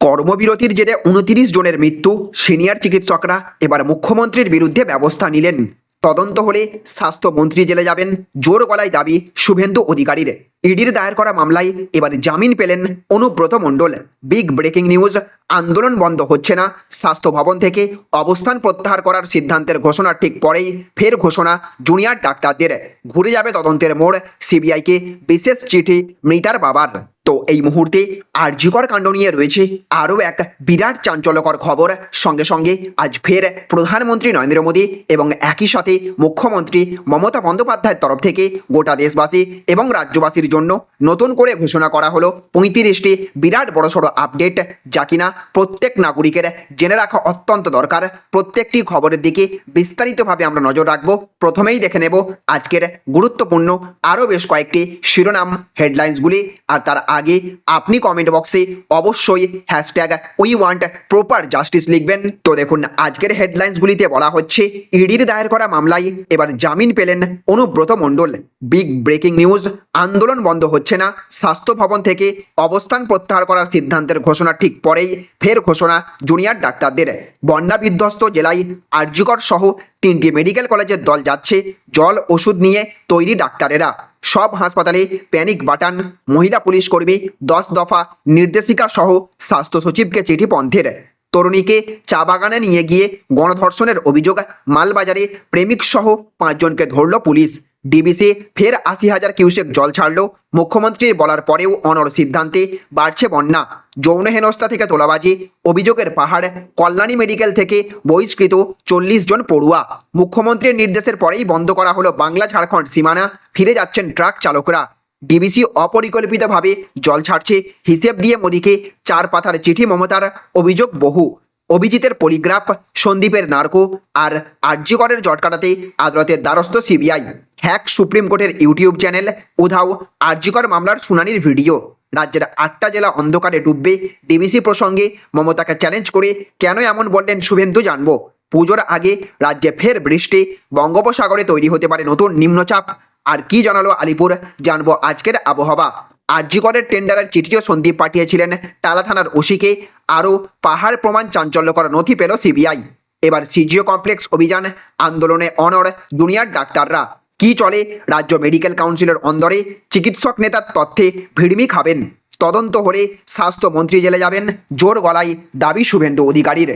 কর্মবিরতির জেরে উনতিরিশ জনের মৃত্যু, সিনিয়র চিকিৎসকরা এবার মুখ্যমন্ত্রীর বিরুদ্ধে ব্যবস্থা নিলেন। তদন্ত হলে স্বাস্থ্যমন্ত্রী জেলে যাবেন, জোর গলায় দাবি শুভেন্দু অধিকারীর। ইডির দায়ের করা মামলায় এবার জামিন পেলেন Anubrata Mondal. Big breaking news, আন্দোলন বন্ধ হচ্ছে না, স্বাস্থ্য ভবন থেকে অবস্থান প্রত্যাহার করার সিদ্ধান্তের ঘোষণা ঠিক পরেই ফের ঘোষণা, জুনিয়র ডাক্তারদের। ঘুরে যাবে তদন্তের মোড়, সিবিআইকে বিশেষ চিঠি, মৃতার বাবার। তো এই মুহূর্তে আরজিকর কাণ্ড নিয়ে রয়েছে আরও এক বিরাট চাঞ্চল্যকর খবর। সঙ্গে সঙ্গে আজ ফের প্রধানমন্ত্রী নরেন্দ্র মোদী এবং একই সাথে মুখ্যমন্ত্রী মমতা বন্দ্যোপাধ্যায়ের তরফ থেকে গোটা দেশবাসী এবং রাজ্যবাসীর জন্য নতুন করে ঘোষণা করা হলো পঁয়ত্রিশটি বিরাট বড়সড় আপডেট যা কিনা প্রত্যেক নাগরিকের জেনে রাখা অত্যন্ত দরকার। প্রত্যেকটি খবরের দিকে বিস্তারিতভাবে আমরা নজর রাখব। প্রথমেই দেখে নেব আজকের গুরুত্বপূর্ণ আরও বেশ কয়েকটি শিরোনাম হেডলাইন্সগুলি আর তার আগে আপনি কমেন্ট বক্সে অবশ্যই hashtag we want proper justice লিখবেন। তো দেখুন, আজকের হেডলাইন্সগুলিতে বলা হচ্ছে ইডির দায়ের করা মামলায় এবার জামিন পেলেন Anubrata Mondal. Big breaking news আন্দোলন বন্ধ হচ্ছে না, স্বাস্থ্য ভবন থেকে অবস্থান প্রত্যাহার করার সিদ্ধান্তের ঘোষণা ঠিক পরেই ফের ঘোষণা জুনিয়র ডাক্তারদের। বন্যা বিধ্বস্ত জেলায় আরজিকর সহ তিনটি মেডিকেল কলেজের দল যাচ্ছে, জল ওষুধ নিয়ে তৈরি ডাক্তারেরা। সব হাসপাতালে প্যানিক বাটান মহিলা পুলিশ কর্মী, দশ দফা নির্দেশিকা সহ স্বাস্থ্য সচিবকে চিঠি পন্থের। তরুণীকে চা বাগানে নিয়ে গিয়ে গণধর্ষণের অভিযোগ, মালবাজারে প্রেমিক সহ পাঁচজনকে ধরল পুলিশ। ডিবিসি ফের আশি হাজার কিউসেক জল ছাড়ল। মুখ্যমন্ত্রীর বলার পরেও অনর সিদ্ধান্তে বাড়ছে বন্যা। যৌন হেনস্থা থেকে তোলাবাজি, অভিযোগের পাহাড়, কল্যাণী মেডিকেল থেকে বহিষ্কৃত চল্লিশ জন পড়ুয়া। মুখ্যমন্ত্রীর নির্দেশের পরেই বন্ধ করা হলো বাংলা ঝাড়খণ্ড সীমানা। ফিরে যাচ্ছেন ট্রাক চালকরা। ডিবিসি অপরিকল্পিতভাবে জল ছাড়ছে। হিসেব দিয়ে মোদীকে চার পাথার চিঠি মমতার অভিযোগ বহু। অভিজিতের পলিগ্রাফ, সন্দীপের নার্কো আর আর্যিকরের জট কাটাতে আদালতের দ্বারস্থ সিবিআই। হ্যাক সুপ্রিম কোর্টের ইউটিউব চ্যানেল, উধাও আর্যিকর মামলার শুনানির ভিডিও। রাজ্যের আটটা জেলা অন্ধকারে ডুববে। ডিবিসি প্রসঙ্গে মমতাকে চ্যালেঞ্জ করে কেন এমন বললেন শুভেন্দু জানব? পুজোর আগে রাজ্যে ফের বৃষ্টি, বঙ্গোপসাগরে তৈরি হতে পারে নতুন নিম্নচাপ। আর কি জানালো আলিপুর? জানব আজকের আবহাওয়া। আরজিকরের টেন্ডারের চিঠিও সন্দীপ পাঠিয়েছিলেন। টালা থানার ওসিকে আরও পাহাড় প্রমাণ চাঞ্চল্য চাঞ্চল্যকর নথি পেল সিবিআই। এবার সিজিও কমপ্লেক্স অভিযান, আন্দোলনে অনর জুনিয়র ডাক্তাররা। কি চলে? রাজ্য মেডিকেল কাউন্সিলের অন্দরে চিকিৎসক নেতার তথ্যে ভিড়মি খাবেন। তদন্ত হলে স্বাস্থ্যমন্ত্রী জেলে যাবেন। জোর গলায় দাবি শুভেন্দু অধিকারীর।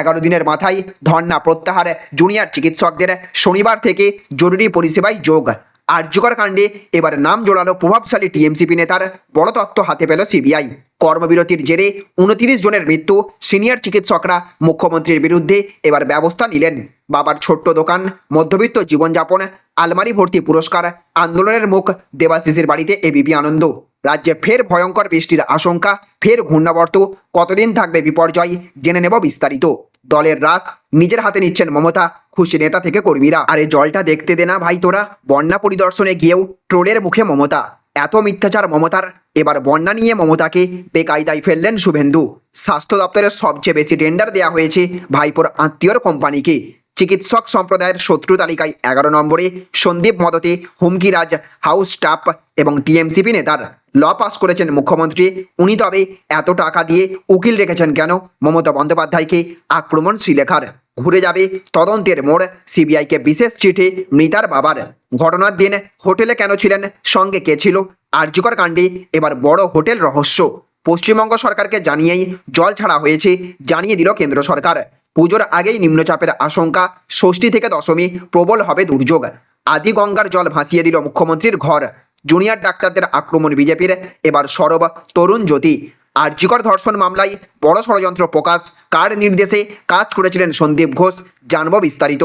এগারো দিনের মাথায় ধর্না প্রত্যাহার। জুনিয়র চিকিৎসকদের শনিবার থেকে জরুরি পরিষেবায় যোগ। আর্যকর কাণ্ডে এবার নাম জোড়ালো প্রভাবশালী টিএমসিপি নেতার বড় তত্ত্ব হাতে পেল সিবিআই। কর্মবিরতির জেরে উনতিরিশ জনের মৃত্যু, সিনিয়র চিকিৎসকরা মুখ্যমন্ত্রীর বিরুদ্ধে এবার ব্যবস্থা নিলেন। বাবার ছোট্ট দোকান, মধ্যবিত্ত জীবনযাপন, আলমারি ভর্তি পুরস্কার, আন্দোলনের মুখ দেবাশিসের বাড়িতে এবিপি আনন্দ। রাজ্যে ফের ভয়ঙ্কর বৃষ্টির আশঙ্কা, ফের ঘূর্ণাবর্ত, কতদিন থাকবে বিপর্যয়, জেনে নেব বিস্তারিত। দলের রাস নিজের হাতে নিচ্ছেন মমতা, খুশি নেতা থেকে কর্মীরা। আরে জলটা দেখতে দে না ভাই তোরা, বন্যা পরিদর্শনে গিয়েও ট্রোলের মুখে মমতা। এত মিথ্যাচার মমতার, এবার বন্যা নিয়ে মমতাকে বেকায়দায় ফেললেন শুভেন্দু। স্বাস্থ্য দপ্তরের সবচেয়ে বেশি টেন্ডার দেয়া হয়েছে ভাইপোর আত্মীয়র কোম্পানিকে চিকিৎসক সম্প্রদায়ের শত্রু তালিকায় এগারো নম্বরে সন্দীপ মদতে হুমকিরাজ, হাউস স্টাফ এবং টিএমসিপি নেতার। ল পাস করেছেন মুখ্যমন্ত্রী। উনি তবে এত টাকা দিয়ে উকিল রেখেছেন কেন? মমতা বন্দ্যোপাধ্যায়কে আক্রমণ শ্রীলেখার। ঘুরে যাবে তদন্তের মোড় সিবিআইকে বিশেষ চিঠি মৃতার বাবার। ঘটনার দিন হোটেলে কেন ছিলেন? সঙ্গে কে ছিল? আর্যকর কাণ্ডে এবার বড় হোটেল রহস্য। পশ্চিমবঙ্গ সরকারকে জানিয়েই জল ছাড়া হয়েছে, জানিয়ে দিল কেন্দ্র সরকার। পুজোর আগেই নিম্নচাপের আশঙ্কা, ষষ্ঠী থেকে দশমী প্রবল হবে দুর্যোগ। আদি গঙ্গার জল ভাসিয়ে দিল মুখ্যমন্ত্রীর ঘর। জুনিয়র ডাক্তারদের আক্রমণ বিজেপির, এবার সরব তরুণ জ্যোতি। আর্যিকর ধর্ষণ মামলায় বড় ষড়যন্ত্র প্রকাশ। কার নির্দেশে কাজ করেছিলেন সন্দীপ ঘোষ, জানব বিস্তারিত।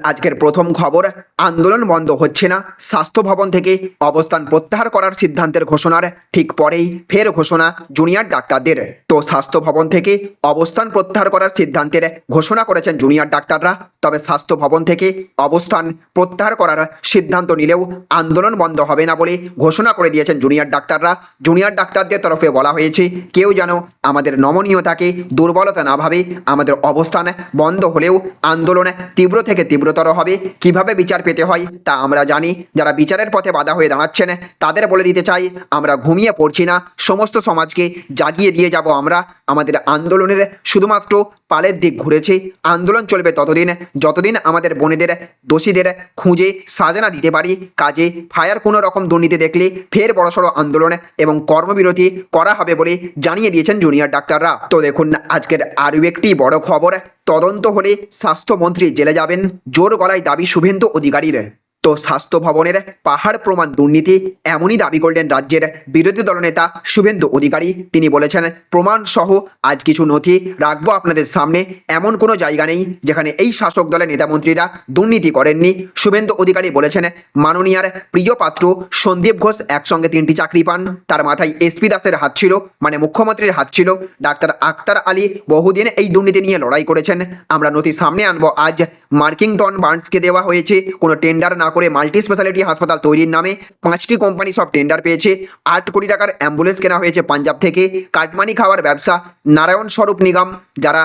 আজকের প্রথম খবর, আন্দোলন বন্ধ হচ্ছে না। স্বাস্থ্য ভবন থেকে অবস্থান প্রত্যাহার করার সিদ্ধান্তের ঘোষণার ঠিক পরেই ফের ঘোষণা জুনিয়র ডাক্তারদের। তো স্বাস্থ্য ভবন থেকে অবস্থান প্রত্যাহার করার সিদ্ধান্তের ঘোষণা করেছেন জুনিয়র ডাক্তাররা। তবে স্বাস্থ্য ভবন থেকে অবস্থান প্রত্যাহার করার সিদ্ধান্ত নিলেও আন্দোলন বন্ধ হবে না বলে ঘোষণা করে দিয়েছেন জুনিয়র ডাক্তাররা। জুনিয়র ডাক্তারদের তরফে বলা হয়েছে, কেউ যেন আমাদের নমনীয়তাকে দুর্বলতা না ভাবে আমাদের অবস্থান বন্ধ হলেও আন্দোলন তীব্র থেকে তীব্রতর হবে। কীভাবে বিচার পেতে হয় তা আমরা জানি। যারা বিচারের পথে বাধা হয়ে দাঁড়াচ্ছেন, তাদের বলে দিতে চাই, আমরা ঘুমিয়ে পড়ছি না। সমস্ত সমাজকে জাগিয়ে দিয়ে যাব আমরা। আমাদের আন্দোলনের শুধুমাত্র পালের দিক ঘুরেছে। আন্দোলন চলবে ততদিন। যতদিন আমাদের বোনেদের, দোষীদের খুঁজে সাজা না দিতে পারি, কাজে ফায়ার কোনো রকম দুর্নীতি দেখলে ফের বড়সড় আন্দোলন এবং কর্মবিরতি করা হবে বলে জানিয়ে দিয়েছেন জুনিয়র ডাক্তাররা। তো দেখুন, আজকের আরও একটি বড় খবর। তদন্ত হলে স্বাস্থ্যমন্ত্রী জেলে যাবেন। জোর গলায় দাবি শুভেন্দু অধিকারীর। তো স্বাস্থ্য ভবনের পাহাড় প্রমাণ দুর্নীতি এমনই দাবি করলেন রাজ্যের বিরোধী দলনেতা শুভেন্দু অধিকারী। তিনি বলেছেন, প্রমাণ সহ আজ কিছু নথি রাখব আপনাদের সামনে। এমন কোনো জায়গা নেই যেখানে এই শাসক দলের নেতামন্ত্রীরা দুর্নীতি করেননি। শুভেন্দু অধিকারী বলেছেন, মাননীয়ার প্রিয় পাত্র সন্দীপ ঘোষ একসঙ্গে তিনটি চাকরি পান। তার মাথায় এসপি দাসের হাত ছিল মানে মুখ্যমন্ত্রীর হাত ছিল। ডাক্তার আক্তার আলী বহুদিন এই দুর্নীতি নিয়ে লড়াই করেছেন। আমরা নথি সামনে আনব। আজ মার্কিংটন বার্নসকে দেওয়া হয়েছে, কোনো টেন্ডার না করে মাল্টি স্পেশালিটি হাসপাতাল তৈরির নামে পাঁচটি কোম্পানি সব টেন্ডার পেয়েছে। আট কোটি টাকার অ্যাম্বুলেন্স কেনা হয়েছে পাঞ্জাব থেকে। কাটমানি খাওয়ার ব্যবসা, নারায়ণ স্বরূপ নিগম, যারা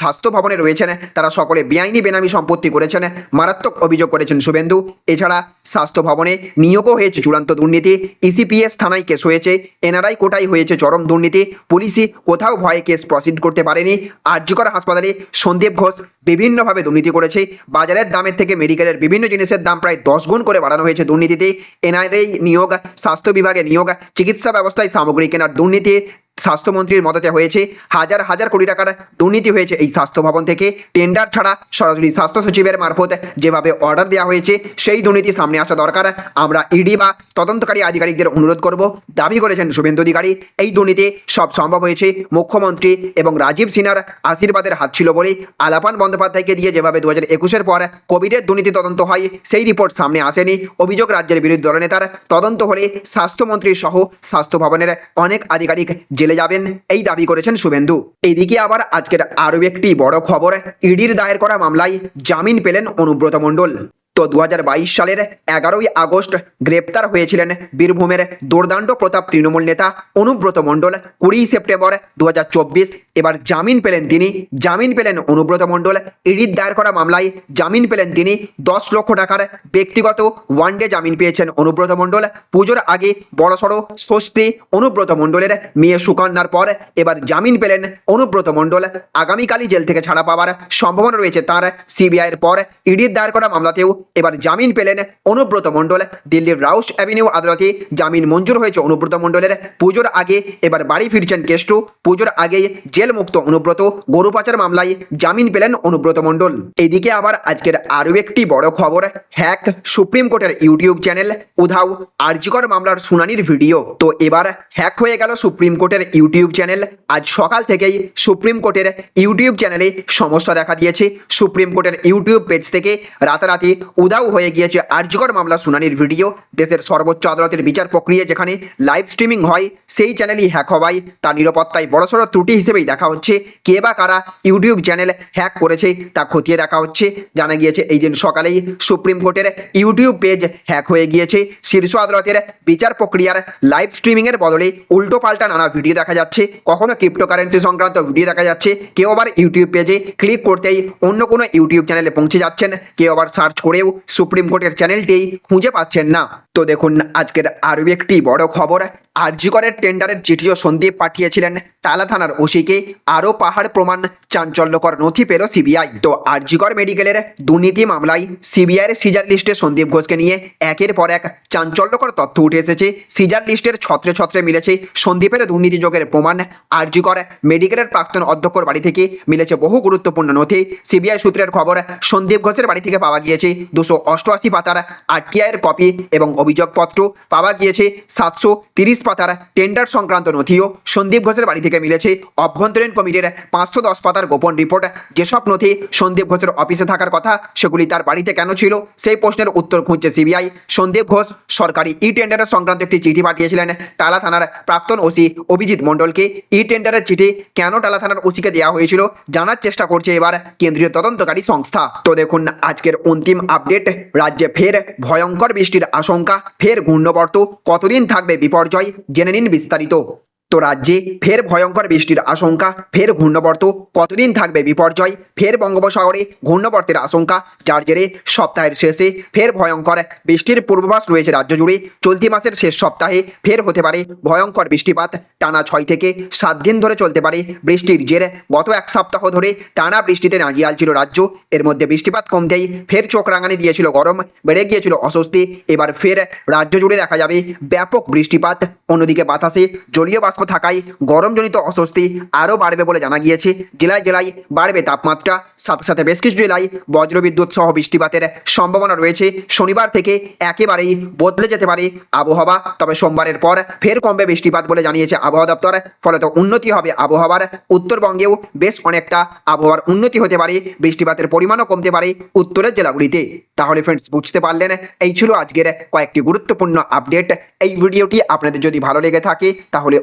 স্বাস্থ্য ভবনে রয়েছেন, তারা সকলে বেআইনি বেনামি সম্পত্তি করেছেন, মারাত্মক অভিযোগ করেছেন শুভেন্দু। এছাড়া স্বাস্থ্য ভবনে নিয়োগও হয়েছে চূড়ান্ত দুর্নীতি। ইসিপিএস থানায় কেস হয়েছে, এনআরআই কোটায় হয়েছে চরম দুর্নীতি। পুলিশই কোথাও ভয়ে কেস প্রসিড করতে পারেনি। আর্যকর হাসপাতালে সন্দীপ ঘোষ বিভিন্নভাবে দুর্নীতি করেছে। বাজারের দামের থেকে মেডিকেলের বিভিন্ন জিনিসের দাম প্রায় দশ গুণ করে বাড়ানো হয়েছে দুর্নীতিতে। এনআরআই নিয়োগ, স্বাস্থ্য বিভাগে নিয়োগ, চিকিৎসা ব্যবস্থায় সামগ্রী কেনার দুর্নীতি স্বাস্থ্যমন্ত্রীর মদতে হয়েছে। হাজার হাজার কোটি টাকার দুর্নীতি হয়েছে এই স্বাস্থ্য ভবন থেকে। টেন্ডার ছাড়া সরাসরি স্বাস্থ্য সচিবের মারফত যেভাবে অর্ডার দেওয়া হয়েছে, সেই দুর্নীতি সামনে আসা দরকার। আমরা ইডি বা তদন্তকারী আধিকারিকদের অনুরোধ করব। দাবি করেছেন শুভেন্দু অধিকারী, এই দুর্নীতি সব সম্ভব হয়েছে। মুখ্যমন্ত্রী এবং রাজীব সিনহার আশীর্বাদের হাত ছিল বলে আলাপান বন্দ্যোপাধ্যায়কে দিয়ে যেভাবে দু হাজার একুশের পর কোভিডের দুর্নীতি তদন্ত হয়, সেই রিপোর্ট সামনে আসেনি। অভিযোগ রাজ্যের বিরোধী দলনেতার, তদন্ত হলে স্বাস্থ্যমন্ত্রী সহ স্বাস্থ্য ভবনের অনেক আধিকারিক জেলে যাবেন, এই দাবি করেছেন শুভেন্দু। এদিকে আবার আজকের আরও একটি বড় খবর, ইডির দায়ের করা মামলায় জামিন পেলেন অনুব্রত মণ্ডল। তো দু সালের এগারোই আগস্ট গ্রেপ্তার হয়েছিলেন বীরভূমের দুর্দান্ত প্রতাপ তৃণমূল নেতা অনুব্রত মণ্ডল। কুড়ি সেপ্টেম্বর দু হাজার চব্বিশ, এবার জামিন পেলেন তিনি। জামিন পেলেন অনুব্রত মণ্ডল। ইডির দায়ের করা মামলায় জামিন পেলেন তিনি। দশ লক্ষ টাকার ব্যক্তিগত ওয়ান ডে জামিন পেয়েছেন অনুব্রত মণ্ডল। পুজোর আগে বড়সড় স্বস্তি অনুব্রত মণ্ডলের মেয়ে সুকন্যার পর এবার জামিন পেলেন অনুব্রত মণ্ডল। আগামীকালই জেল থেকে ছাড়া পাওয়ার সম্ভাবনা রয়েছে তার। সিবিআইয়ের পর ইডির দায়ের করা মামলাতেও এবার জামিন পেলেন অনুব্রত মণ্ডল। দিল্লির রাউস অ্যাভিনিউ আদালতে জামিন মঞ্জুর হয়েছে অনুব্রত মণ্ডলের। পুজোর আগে এবার বাড়ি ফিরছেন কেষ্টু। পুজোর আগেই জেল মুক্ত অনুব্রত। গরু পাচার মামলায় জামিন পেলেন অনুব্রত মণ্ডল। এদিকে আবার আজকের আরও একটি বড় খবর, হ্যাক সুপ্রিম কোর্টের ইউটিউব চ্যানেল উধাও আরজিকর মামলার শুনানির ভিডিও। তো এবার হ্যাক হয়ে গেল সুপ্রিম কোর্টের ইউটিউব চ্যানেল। আজ সকাল থেকেই সুপ্রিম কোর্টের ইউটিউব চ্যানেলে সমস্যা দেখা দিয়েছে। সুপ্রিম কোর্টের ইউটিউব পেজ থেকে রাতারাতি উধাও হয়ে গিয়েছে আরজিকর মামলা শুনানির ভিডিও। দেশের সর্বোচ্চ আদালতের বিচার প্রক্রিয়া যেখানে লাইভ স্ট্রিমিং হয়, সেই চ্যানেলই হ্যাক হওয়ায় তার নিরাপত্তায় বড়সড় ত্রুটি হিসেবেই দেখা হচ্ছে। কে বা কারা ইউটিউব চ্যানেল হ্যাক করেছে তা খতিয়ে দেখা হচ্ছে। জানা গিয়েছে, এই দিন সকালেই সুপ্রিম কোর্টের ইউটিউব পেজ হ্যাক হয়ে গিয়েছে। শীর্ষ আদালতের বিচার প্রক্রিয়ার লাইভ স্ট্রিমিংয়ের বদলে উল্টো পাল্টা নানা ভিডিও দেখা যাচ্ছে। কখনো ক্রিপ্টোকারেন্সি সংক্রান্ত ভিডিও দেখা যাচ্ছে। কেউ আবার ইউটিউব পেজে ক্লিক করতেই অন্য কোনো ইউটিউব চ্যানেলে পৌঁছে যাচ্ছেন। কেউ আবার সার্চ করেও সুপ্রিম কোর্টের চ্যানেলটি খুঁজে পাচ্ছেন না। তো দেখুন, আজকের আরও একটি বড় খবর। আরজিকরের টেন্ডারের চিঠিও সন্দীপ পাঠিয়েছিলেন। টালা থানার ওসিকে আরও পাহাড় প্রমাণ, চাঞ্চল্যকর নথি পেল সিবিআই। তো আরজিকর মেডিকেলের দুর্নীতি মামলায় সিবিআইয়ের সিজার লিস্টে সন্দীপ ঘোষকে নিয়ে একের পর এক চাঞ্চল্যকর তথ্য উঠে এসেছে। সিজার লিস্টের ছত্রে ছত্রে মিলেছে সন্দীপের দুর্নীতিযোগের প্রমাণ। আরজিকর মেডিকেলের প্রাক্তন অধ্যক্ষর বাড়ি থেকে মিলেছে বহু গুরুত্বপূর্ণ নথি। সিবিআই সূত্রের খবর, সন্দীপ ঘোষের বাড়ি থেকে পাওয়া গিয়েছে দুশো অষ্টআশি পাতার আরটিআইয়ের কপি এবং অভিযোগপত্র পাওয়া গিয়েছে। সাতশো তিরিশ পাতার টেন্ডার সংক্রান্ত নথিও সন্দীপ ঘোষের বাড়ি থেকে মিলেছে। অভ্যন্তরীণ কমিটির পাঁচশো দশ পাতার গোপন রিপোর্ট যেসব নথি সন্দীপ ঘোষের অফিসে থাকার কথা, সেগুলি তার বাড়িতে কেন ছিল, সেই প্রশ্নের উত্তর খুঁজছে সিবিআই সন্দীপ ঘোষ সরকারি ই টেন্ডারের সংক্রান্ত একটি চিঠি পাঠিয়েছিলেন টালা থানার প্রাক্তন ওসি অভিজিৎ মণ্ডলকে। ই টেন্ডারের চিঠি কেন টালা থানার ওসিকে দেওয়া হয়েছিল, জানার চেষ্টা করছে এবার কেন্দ্রীয় তদন্তকারী সংস্থা। তো দেখুন আজকের অন্তিম আপডেট। রাজ্যে ফের ভয়ঙ্কর বৃষ্টির আশঙ্কা ফের ঘূর্ণবর্ত। কতদিন থাকবে বিপর্যয় জেনে নিন বিস্তারিত। তো রাজ্যে ফের ভয়ঙ্কর বৃষ্টির আশঙ্কা, ফের ঘূর্ণবর্ত, কতদিন থাকবে বিপর্যয়? ফের বঙ্গোপসাগরে ঘূর্ণবর্তের আশঙ্কা, যার জেরে সপ্তাহের শেষে ফের ভয়ঙ্কর বৃষ্টির পূর্বাভাস রয়েছে রাজ্য জুড়ে। চলতি মাসের শেষ সপ্তাহে ফের হতে পারে ভয়ঙ্কর বৃষ্টিপাত। টানা ছয় থেকে সাত দিন ধরে চলতে পারে বৃষ্টির জের। গত এক সপ্তাহ ধরে টানা বৃষ্টিতে নাজিয়াল ছিল রাজ্য। এর মধ্যে বৃষ্টিপাত কমতেই ফের চোখ রাঙানি দিয়েছিল গরম, বেড়ে গিয়েছিল অস্বস্তি। এবার ফের রাজ্য জুড়ে দেখা যাবে ব্যাপক বৃষ্টিপাত। অন্যদিকে বাতাসে জলীয় বাষ্প থাকায় গরমজনিত অস্বস্তি আরও বাড়বে বলে জানা গিয়েছে। জেলায় জেলায় বাড়বে তাপমাত্রা। সাথে সাথে বেশ কিছু জেলায় বজ্রবিদ্যুৎ সহ বৃষ্টিপাতের সম্ভাবনা রয়েছে। শনিবার থেকে একেবারেই বদলে যেতে পারে আবহাওয়া। তবে সোমবারের পর ফের কমবে বৃষ্টিপাত বলে জানিয়েছে আবহাওয়া দপ্তর। ফলত উন্নতি হবে আবহাওয়ার। উত্তরবঙ্গেও বেশ অনেকটা আবহাওয়ার উন্নতি হতে পারে। বৃষ্টিপাতের পরিমাণও কমতে পারে উত্তরের জেলাগুলিতে। তাহলে ফ্রেন্ডস বুঝতে পারলেন? এই ছিল আজকের কয়েকটি গুরুত্বপূর্ণ আপডেট এই ভিডিওটি আপনাদের যদি ভালো লেগে থাকে, তাহলে